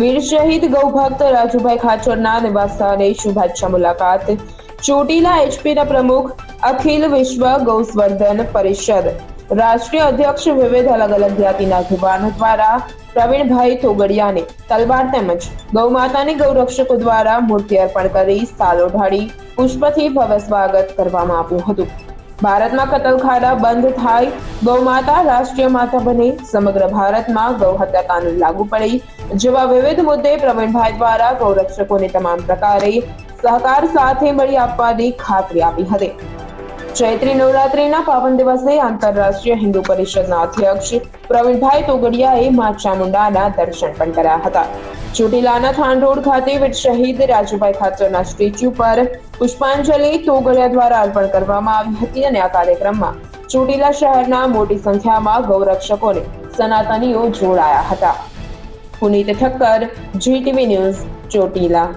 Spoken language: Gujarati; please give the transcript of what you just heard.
વીર શહીદ ગૌભક્ત રાજુભાઈ ખાચરના નિવાસસ્થાને શુભેચ્છા મુલાકાત. ચોટીલા એચપીના પ્રમુખ અખિલ વિશ્વ ગૌસવર્ધન પરિષદ. રાષ્ટ્રીય અધ્યક્ષ વિવિધ અલગ અલગ જ્ઞાતિના આગેવાનો દ્વારા પ્રવીણભાઈ તોગડિયાને તલવાર તેમજ ગૌમાતાની ગૌરક્ષકો દ્વારા મૂર્તિ અર્પણ કરી સાલ ઓઢાડી પુષ્પથી ભવ્ય સ્વાગત કરવામાં આવ્યું હતું. ભારતમાં કતલખાના બંધ થાય, ગૌમાતા રાષ્ટ્રીય માતા બને. સમગ્ર ભારતમાં ગૌ હત્યા કાનૂન લાગુ પડે. જેવા વિવિધ મુદ્દે પ્રવીણભાઈ દ્વારા ગૌરક્ષકોને તમામ પ્રકારે સહકાર સાથે મળી આપવાની ખાતરી આપી હતી. ચૈત્રી નવરાત્રીના પાવન દિવસે આંતરરાષ્ટ્રીય હિન્દુ પરિષદના અધ્યક્ષ પ્રવીણભાઈ તોગડિયાએ મા ચામુંડાના દર્શન પણ કર્યા હતા. ચોટીલાના થાન ખાતે વીર શહીદ રાજુભાઈ ખાચરના સ્ટેચ્યુ પર પુષ્પાંજલિ તોગડિયા દ્વારા અર્પણ કરવામાં આવી હતી અને આ કાર્યક્રમમાં ચોટીલા શહેરના મોટી સંખ્યામાં ગૌરક્ષકોને સનાતનીઓ જોડાયા હતા. Punit Thakkar GTV news, Chotila.